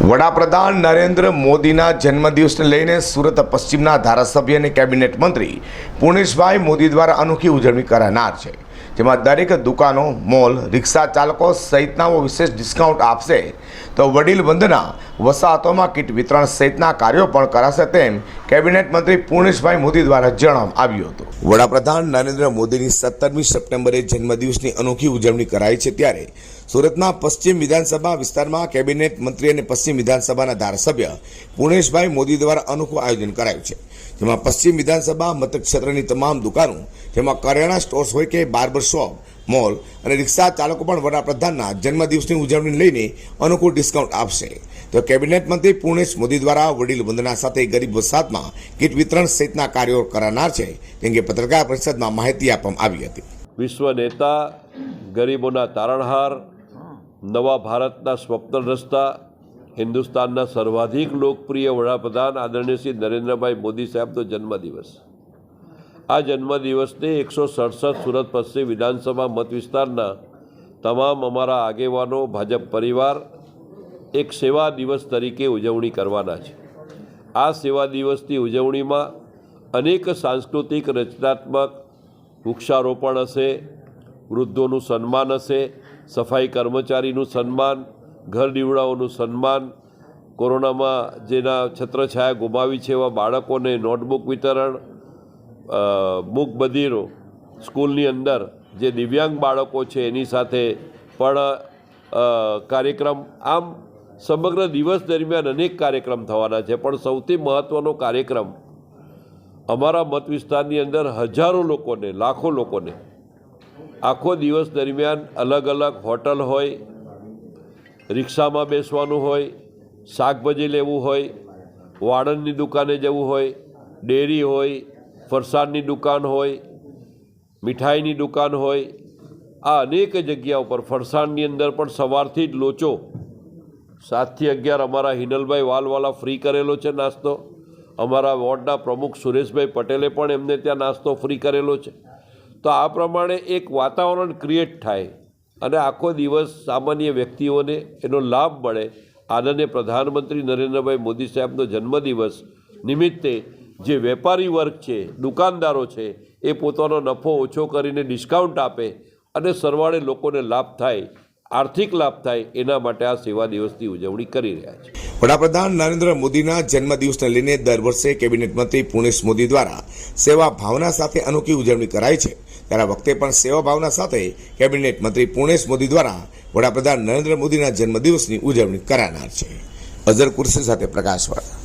વડાપ્રધાન નરેન્દ્ર મોદીના જન્મદિવસને લઈને સુરત પશ્ચિમના ધારાસભ્ય અને કેબિનેટ મંત્રી પુણેશભાઈ મોદી દ્વારા અનોખી ઉજવણી કરાનાર છે, જેમાં દરેક દુકાનો, મોલ, રિક્ષા ચાલકો સહિતનાઓ વિશેષ ડિસ્કાઉન્ટ આપશે. તો વડીલ વંદના વસાહતોમાં કીટ વિતરણ સહિતના કાર્યો પણ કરાશે તેમ કેબિનેટ મંત્રી પુણેશભાઈ મોદી દ્વારા જણાવવામાં આવ્યું હતું. વડાપ્રધાન નરેન્દ્ર મોદીની સત્તરમી સપ્ટેમ્બરે જન્મદિવસની અનોખી ઉજવણી કરાઈ છે ત્યારે સુરતના પશ્ચિમ વિધાનસભા વિસ્તારમાં કેબિનેટ મંત્રી અને પશ્ચિમ વિધાનસભાના ધારાસભ્ય પુણેશભાઈ મોદી દ્વારા અનોખું આયોજન કરાયું છે. જેમાં પશ્ચિમ વિધાનસભા મતક્ષેત્રની તમામ દુકાનો, જેમાં કરિયાણા સ્ટોર્સ હોય કે બાર્બર શોપ, મોલ અને રિક્ષા ચાલકો પણ વડાપ્રધાનના જન્મદિવસની ઉજવણી લઈને અનુકૂળ ડિસ્કાઉન્ટ આપશે. તો કેબિનેટ મંત્રી પૂર્ણેશ મોદી દ્વારા વડીલ વંદના સાથે ગરીબ વસાહતમાં કીટ વિતરણ સહિતના કાર્યો કરાનાર છે, તે કે પત્રકાર પરિષદમાં માહિતી આપવામાં આવી હતી. વિશ્વ નેતા ગરીબોના તારણહાર, નવા ભારતના સ્વપ્ન રસ્તા હિન્દુસ્તાનના સર્વાધિક લોકપ્રિય વડાપ્રધાન આદરણીય શ્રી નરેન્દ્રભાઈ મોદી સાહેબનો જન્મદિવસ. આ જન્મદિવસને એકસો સડસઠ સુરત પશ્ચિમ વિધાનસભા મત વિસ્તારના તમામ અમારા આગેવાનો, ભાજપ પરિવાર એક સેવા દિવસ તરીકે ઉજવણી કરવાના છે. આ સેવા દિવસની ઉજવણીમાં અનેક સાંસ્કૃતિક, રચનાત્મક વૃક્ષારોપણ હશે, વૃદ્ધોનું સન્માન હશે, સફાઈ કર્મચારીનું સન્માન, ઘર દીવડાઓનું સન્માન, કોરોનામાં જેના છત્રછાયા ગુમાવી છે એવા બાળકોને નોટબુક વિતરણ મૂક બધીરો, સ્કૂલની અંદર જે દિવ્યાંગ બાળકો છે એની સાથે પણ કાર્યક્રમ આમ સમગ્ર દિવસ દરમિયાન અનેક કાર્યક્રમ થવાના છે, પણ સૌથી મહત્ત્વનો કાર્યક્રમ અમારા મત વિસ્તારની અંદર હજારો લોકોને, લાખો લોકોને આખો દિવસ દરમિયાન અલગ અલગ હોટલ હોય, રિક્ષામાં બેસવાનું હોય, શાકભાજી લેવું હોય, વાળંદની દુકાને જવું હોય, ડેરી હોય, ફરસાણની દુકાન હોય, મીઠાઈની દુકાન હોય, આ અનેક જગ્યા ઉપર ફરસાણની અંદર પણ સવારથી જ લોચો સાતથી અગિયાર અમારા હિનલભાઈ વાલવાલા ફ્રી કરેલો છે નાસ્તો. અમારા વોર્ડના પ્રમુખ સુરેશભાઈ પટેલે પણ એમને ત્યાં નાસ્તો ફ્રી કરેલો છે. તો આ પ્રમાણે એક વાતાવરણ ક્રિએટ થાય અને આખો દિવસ સામાન્ય વ્યક્તિઓને એનો લાભ મળે. આનંદે પ્રધાનમંત્રી નરેન્દ્રભાઈ મોદી સાહેબનો જન્મદિવસ નિમિત્તે જે વેપારી વર્ગ છે, દુકાનદારો છે, એ પોતાનો નફો ઓછો કરીને ડિસ્કાઉન્ટ આપે અને સરવાળે લોકોને લાભ થાય. આર્થિક લાભ થાય એના માટે આ સેવા દિવસની ઉજવણી કરી રહ્યા છે. વડાપ્રધાન નરેન્દ્ર મોદીના જન્મદિવસને લઈને દર વર્ષે કેબિનેટ મંત્રી પુણેશ મોદી દ્વારા સેવા ભાવના સાથે અનોખી ઉજવણી કરાય છે. ત્યારે વખતે પણ સેવા ભાવના સાથે કેબિનેટ મંત્રી પુણેશ મોદી દ્વારા વડાપ્રધાન નરેન્દ્ર મોદીના જન્મદિવસની ઉજવણી કરાનાર છે. અઝર કુર્સી સાથે પ્રકાશવાળા